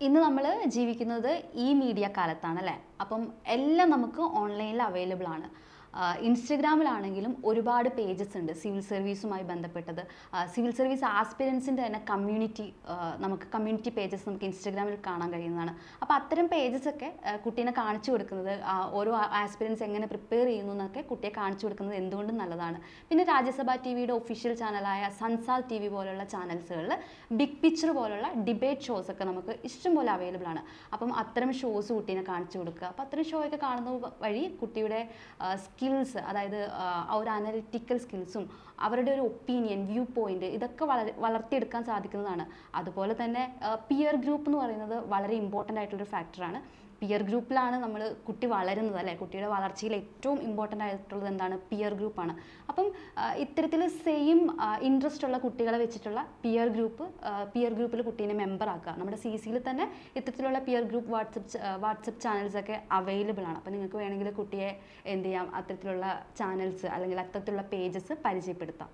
ഇന്ന് നമ്മൾ ജീവിക്കുന്നത് ഈ മീഡിയ കാലത്താണ് അല്ലേ അപ്പം എല്ലാം നമുക്ക് ഓൺലൈനിൽ അവൈലബിൾ ആണ്. ഇൻസ്റ്റഗ്രാമിലാണെങ്കിലും ഒരുപാട് പേജസ് ഉണ്ട് സിവിൽ സർവീസുമായി ബന്ധപ്പെട്ടത്. സിവിൽ സർവീസ് ആസ്പിരൻസിന്റെ തന്നെ കമ്മ്യൂണിറ്റി നമുക്ക് കമ്മ്യൂണിറ്റി പേജസ് നമുക്ക് ഇൻസ്റ്റഗ്രാമിൽ കാണാൻ കഴിയുന്നതാണ്. അപ്പോൾ അത്തരം പേജസൊക്കെ കുട്ടീനെ കാണിച്ചു കൊടുക്കുന്നത് ഓരോ ആസ്പിരൻസ് എങ്ങനെ പ്രിപ്പയർ ചെയ്യുന്നു എന്നൊക്കെ കുട്ടിയെ കാണിച്ചു കൊടുക്കുന്നത് എന്തുകൊണ്ടും നല്ലതാണ്. പിന്നെ രാജ്യസഭാ ടി വിയുടെ ഒഫീഷ്യൽ ചാനലായ സൻസാൽ ടി വി പോലുള്ള ചാനൽസുകളിൽ ബിഗ് പിക്ചർ പോലുള്ള ഡിബേറ്റ് ഷോസ് ഒക്കെ നമുക്ക് ഇഷ്ടംപോലെ അവൈലബിൾ ആണ്. അപ്പം അത്തരം ഷോസ് കുട്ടീനെ കാണിച്ചു കൊടുക്കുക. അപ്പം അത്തരം ഷോ ഒക്കെ കാണുന്ന വഴി കുട്ടിയുടെ സ്കിൽസ് അതായത് ആ, ഒരു അനലിറ്റിക്കൽ സ്കിൽസും അവരുടെ ഒരു ഒപ്പീനിയൻ വ്യൂ പോയിന്റ് ഇതൊക്കെ വളർ വളർത്തിയെടുക്കാൻ സാധിക്കുന്നതാണ്. അതുപോലെ തന്നെ പിയർ ഗ്രൂപ്പ് എന്ന് പറയുന്നത് വളരെ ഇമ്പോർട്ടന്റ് ആയിട്ടുള്ളൊരു ഫാക്ടറാണ് പിയർ ഗ്രൂപ്പിലാണ് നമ്മൾ കുട്ടി വളരുന്നത് അല്ലേ? കുട്ടിയുടെ വളർച്ചയിൽ ഏറ്റവും ഇമ്പോർട്ടന്റ് ആയിട്ടുള്ളത് എന്താണ്? പിയർ ഗ്രൂപ്പാണ് അപ്പം ഇത്തരത്തിൽ സെയിം ഇൻട്രസ്റ്റ് ഉള്ള കുട്ടികളെ വെച്ചിട്ടുള്ള പിയർ ഗ്രൂപ്പ് പിയർ ഗ്രൂപ്പിൽ കുട്ടീനെ മെമ്പർ ആക്കുക. നമ്മുടെ സി സിയിൽ തന്നെ ഇത്തരത്തിലുള്ള പിയർ ഗ്രൂപ്പ് വാട്സപ്പ് വാട്സപ്പ് ചാനൽസൊക്കെ അവൈലബിൾ ആണ്. അപ്പോൾ നിങ്ങൾക്ക് വേണമെങ്കിൽ കുട്ടിയെ എന്ത് ചെയ്യാം? അത്തരത്തിലുള്ള ചാനൽസ് അല്ലെങ്കിൽ അത്തരത്തിലുള്ള പേജസ് പരിചയപ്പെടുത്താം.